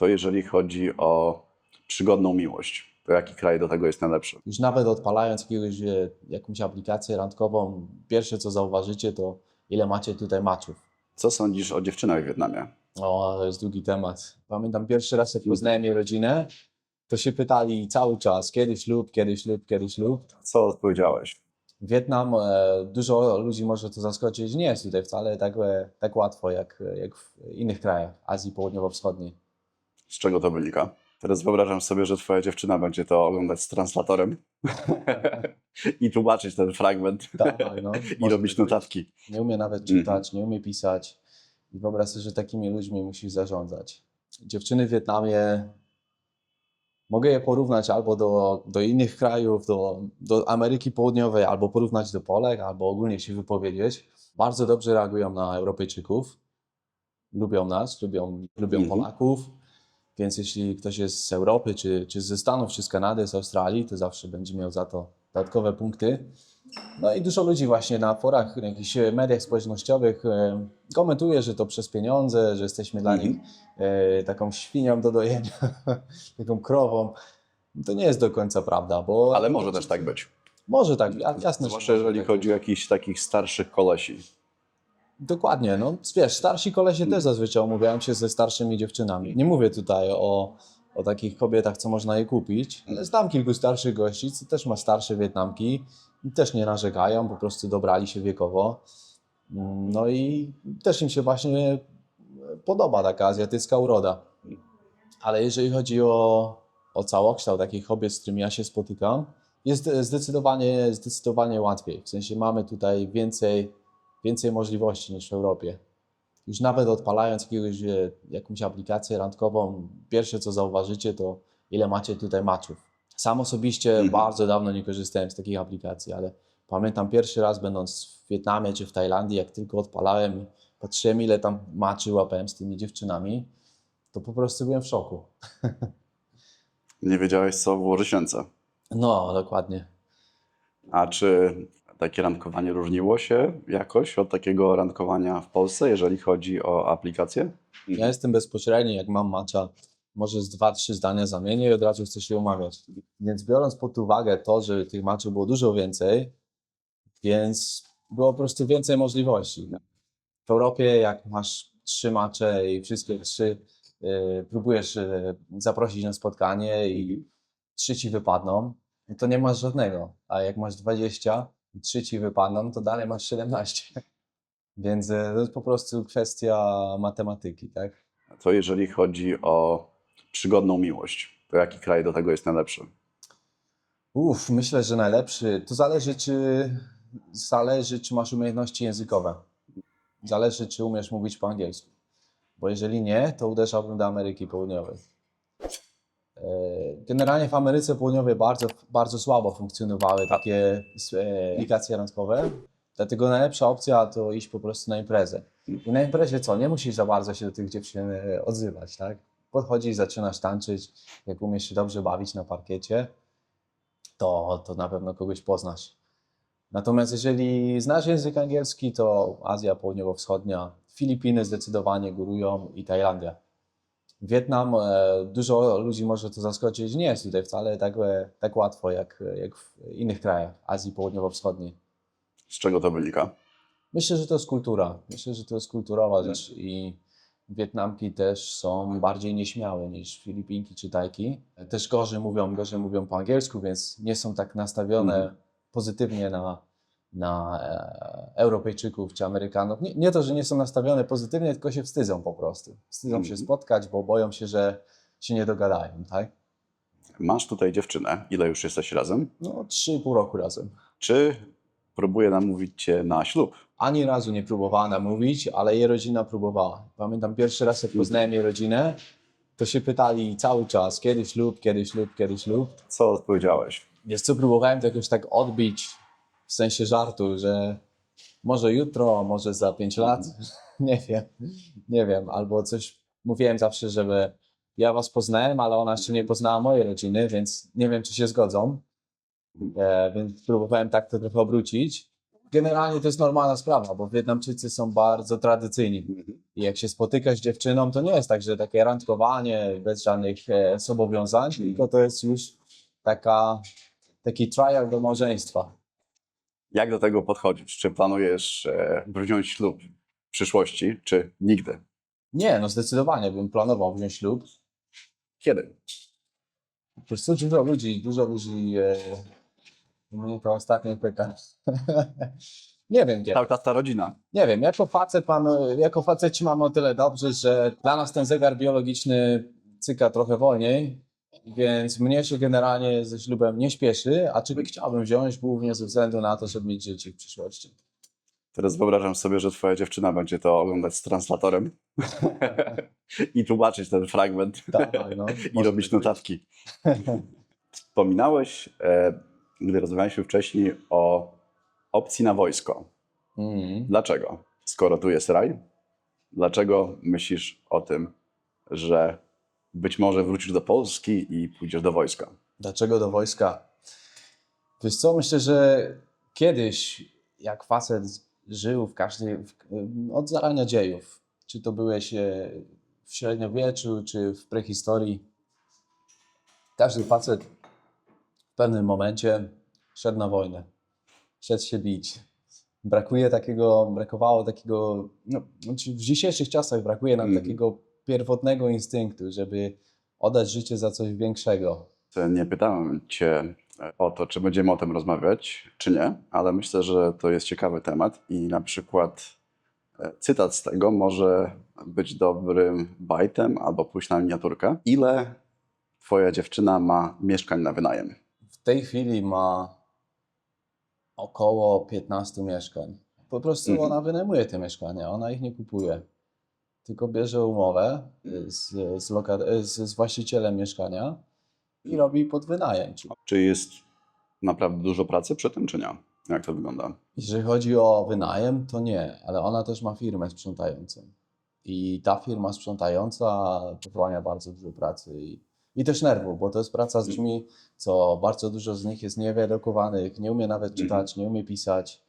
to jeżeli chodzi o przygodną miłość, to jaki kraj do tego jest najlepszy? Już nawet odpalając jakiegoś, e, jakąś aplikację randkową, pierwsze co zauważycie to ile macie tutaj maczów. Co sądzisz o dziewczynach w Wietnamie? O, to jest długi temat. Pamiętam pierwszy raz, jak poznałem jej rodzinę, to się pytali cały czas, kiedy ślub, kiedy ślub, kiedy ślub. Co odpowiedziałeś? Wietnam, e, dużo ludzi może to zaskoczyć, nie jest tutaj wcale tak, e, tak łatwo jak, jak w innych krajach Azji Południowo-Wschodniej. Z czego to wynika? Teraz wyobrażam sobie, że twoja dziewczyna będzie to oglądać z translatorem i tłumaczyć ten fragment Tak, no, i robić tak notatki. Nie umie nawet czytać, nie umie pisać. I wyobraź sobie, że takimi ludźmi musisz zarządzać. Dziewczyny w Wietnamie, mogę je porównać albo do, do innych krajów, do, do Ameryki Południowej, albo porównać do Polek, albo ogólnie się wypowiedzieć. Bardzo dobrze reagują na Europejczyków. Lubią nas, lubią, lubią Mhm. Polaków. Więc jeśli ktoś jest z Europy, czy, czy ze Stanów, czy z Kanady, z Australii, to zawsze będzie miał za to dodatkowe punkty. No i dużo ludzi właśnie na forach, na jakichś mediach społecznościowych e, komentuje, że to przez pieniądze, że jesteśmy dla nich e, taką świnią do dojenia, taką krową. To nie jest do końca prawda, bo... Ale może też tak być. Może tak, ja- jasne. Zwłaszcza jeżeli tak chodzi o jakichś takich starszych kolesi. Dokładnie, no wiesz, starsi kolesie też zazwyczaj umawiają się ze starszymi dziewczynami. Nie mówię tutaj o, o takich kobietach, co można je kupić, ale znam kilku starszych gości, co też ma starsze Wietnamki i też nie narzekają, po prostu dobrali się wiekowo. Mm, No i też im się właśnie podoba taka azjatycka uroda. Ale jeżeli chodzi o, o całokształt takich kobiet, z którymi ja się spotykam, jest zdecydowanie, zdecydowanie łatwiej. W sensie mamy tutaj więcej, więcej możliwości niż w Europie. Już nawet odpalając jakiegoś, e, jakąś aplikację randkową, pierwsze co zauważycie to ile macie tutaj maczów. Sam osobiście Mhm. bardzo dawno nie korzystałem z takich aplikacji, ale pamiętam pierwszy raz będąc w Wietnamie czy w Tajlandii, jak tylko odpalałem i patrzyłem ile tam maczy łapałem z tymi dziewczynami, to po prostu byłem w szoku. Nie wiedziałeś, co włożyć ręce. No, dokładnie. A czy takie randkowanie różniło się jakoś od takiego randkowania w Polsce, jeżeli chodzi o aplikacje? Ja jestem bezpośredni, jak mam macza, może z dwa, trzy zdania zamienię i od razu chcę się umawiać. Więc biorąc pod uwagę to, że tych maczów było dużo więcej, więc było po prostu więcej możliwości. W Europie, jak masz trzy macze i wszystkie trzy y, próbujesz y, zaprosić na spotkanie i trzy ci wypadną, to nie masz żadnego. A jak masz 20 i trzy ci wypadną, to dalej masz 17. Więc y, to jest po prostu kwestia matematyki, tak? To jeżeli chodzi o przygodną miłość, to jaki kraj do tego jest najlepszy? Uff, myślę, że najlepszy. To zależy, czy zależy, czy masz umiejętności językowe. Zależy, czy umiesz mówić po angielsku. Bo jeżeli nie, to uderzałbym do Ameryki Południowej. E, Generalnie w Ameryce Południowej bardzo, bardzo słabo funkcjonowały takie e, aplikacje randkowe. Dlatego najlepsza opcja to iść po prostu na imprezę. I na imprezie co? Nie musisz za bardzo się do tych dziewczyn e, odzywać, tak? Podchodzisz, zaczynasz tańczyć, jak umiesz się dobrze bawić na parkiecie, to, to na pewno kogoś poznasz. Natomiast jeżeli znasz język angielski, to Azja Południowo-Wschodnia, Filipiny zdecydowanie górują i Tajlandia. Wietnam, e, dużo ludzi może to zaskoczyć, nie jest tutaj wcale tak, e, tak łatwo jak, jak w innych krajach Azji Południowo-Wschodniej. Z czego to wynika? Myślę, że to jest kultura. Myślę, że to jest kulturowa rzecz i Wietnamki też są bardziej nieśmiałe niż Filipinki czy Tajki. Też gorzej mówią, gorzej mówią po angielsku, więc nie są tak nastawione Mhm. pozytywnie na, na e, Europejczyków czy Amerykanów. Nie, nie to, że nie są nastawione pozytywnie, tylko się wstydzą po prostu. Wstydzą się Mhm. spotkać, bo boją się, że się nie dogadają, tak? Masz tutaj dziewczynę. Ile już jesteś razem? No, trzy i pół roku razem. Czy próbuje namówić cię na ślub? ani razu nie próbowała namówić, ale jej rodzina próbowała. Pamiętam pierwszy raz, jak poznałem jej rodzinę, to się pytali cały czas, kiedy ślub, kiedy ślub, kiedy ślub. Co odpowiedziałeś? Wiesz co, próbowałem to jakoś tak odbić w sensie żartu, że może jutro, może za pięć lat, nie wiem, nie wiem, albo coś mówiłem zawsze, żeby ja was poznałem, ale ona jeszcze nie poznała mojej rodziny, więc nie wiem, czy się zgodzą. E, więc próbowałem tak to trochę obrócić. generalnie to jest normalna sprawa, bo Wietnamczycy są bardzo tradycyjni. I jak się spotykasz z dziewczyną, to nie jest tak, że takie randkowanie bez żadnych e, zobowiązań, tylko to jest już taka, taki trial do małżeństwa. Jak do tego podchodzisz? Czy planujesz e, wziąć ślub w przyszłości, czy nigdy? Nie, no zdecydowanie bym planował wziąć ślub. Kiedy? Wiesz co, dużo ludzi, dużo ludzi e, mnie to ostatnio pyta. nie wiem kiedy. Cała ta rodzina. Nie wiem, jako facet mamy, jako faceci mamy o tyle dobrze, że dla nas ten zegar biologiczny cyka trochę wolniej, więc mnie się generalnie ze ślubem nie śpieszy, a czy chciałbym wziąć głównie ze względu na to, żeby mieć dzieci w przyszłości. Teraz wyobrażam sobie, że twoja dziewczyna będzie to oglądać z translatorem i tłumaczyć ten fragment Tak, no, i robić tak notatki. Wspominałeś, e, gdy rozmawialiśmy wcześniej o opcji na wojsko. Mhm. Dlaczego? Skoro tu jest raj, dlaczego myślisz o tym, że być może wrócisz do Polski i pójdziesz do wojska? Dlaczego do wojska? Wiesz co, myślę, że kiedyś, jak facet żył w każdej, w, od zarania dziejów, czy to byłeś e, w średniowieczu, czy w prehistorii, każdy facet w pewnym momencie szedł na wojnę, szedł się bić. Brakuje takiego, brakowało takiego, no, znaczy w dzisiejszych czasach brakuje nam Mhm. takiego pierwotnego instynktu, żeby oddać życie za coś większego. Nie pytałem Cię o to, czy będziemy o tym rozmawiać, czy nie, ale myślę, że to jest ciekawy temat i na przykład e, cytat z tego może być dobrym bajtem albo pójść na miniaturkę. Ile Twoja dziewczyna ma mieszkań na wynajem? w tej chwili ma około 15 mieszkań. Po prostu Mhm. ona wynajmuje te mieszkania, ona ich nie kupuje. Tylko bierze umowę z, z, loka- z, z właścicielem mieszkania i robi pod wynajem. Czyli Czy jest naprawdę dużo pracy przy tym, czy nie? Jak to wygląda? Jeżeli chodzi o wynajem, to nie, ale ona też ma firmę sprzątającą. I ta firma sprzątająca pochłania bardzo dużo pracy i, i też nerwów, bo to jest praca z ludźmi, co bardzo dużo z nich jest niewyedukowanych, nie umie nawet Mhm. czytać, nie umie pisać.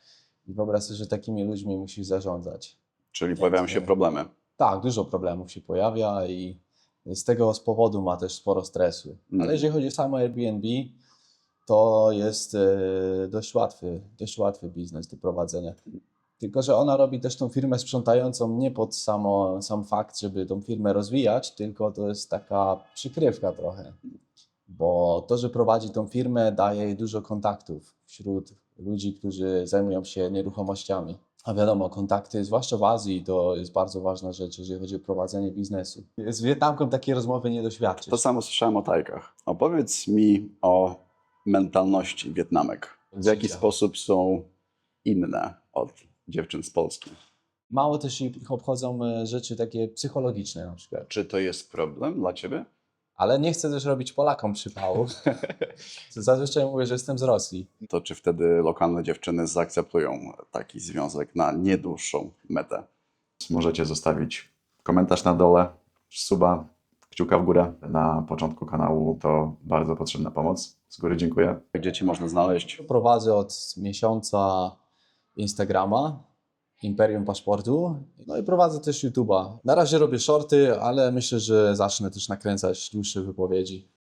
I wyobraź sobie, że takimi ludźmi musisz zarządzać. Czyli pojawiają się problemy. Tak, dużo problemów się pojawia i z tego z powodu ma też sporo stresu. Mhm. Ale jeżeli chodzi o samo Airbnb, to jest e, dość łatwy, dość łatwy biznes do prowadzenia. Tylko, że ona robi też tą firmę sprzątającą nie pod samo, sam fakt, żeby tą firmę rozwijać, tylko to jest taka przykrywka trochę. Bo to, że prowadzi tą firmę, daje jej dużo kontaktów wśród ludzi, którzy zajmują się nieruchomościami. A wiadomo, kontakty, zwłaszcza w Azji, to jest bardzo ważna rzecz, jeżeli chodzi o prowadzenie biznesu. Z Wietnamką takiej rozmowy nie doświadczysz. To samo słyszałem o Tajkach. Opowiedz mi o mentalności Wietnamek. W jaki Życia. sposób są inne od dziewczyn z Polski? Mało też ich obchodzą e, rzeczy takie psychologiczne na przykład. Czy to jest problem dla ciebie? Ale nie chcę też robić Polakom przypału. Zazwyczaj mówię, że jestem z Rosji. To czy wtedy lokalne dziewczyny zaakceptują taki związek na niedłuższą metę? Możecie zostawić komentarz na dole, suba, kciuka w górę na początku kanału. To bardzo potrzebna pomoc. Z góry dziękuję. Gdzie ci można znaleźć? Prowadzę od miesiąca Instagrama, Imperium Paszportu, no i prowadzę też YouTube'a. Na razie robię shorty, ale myślę, że zacznę też nakręcać dłuższe wypowiedzi.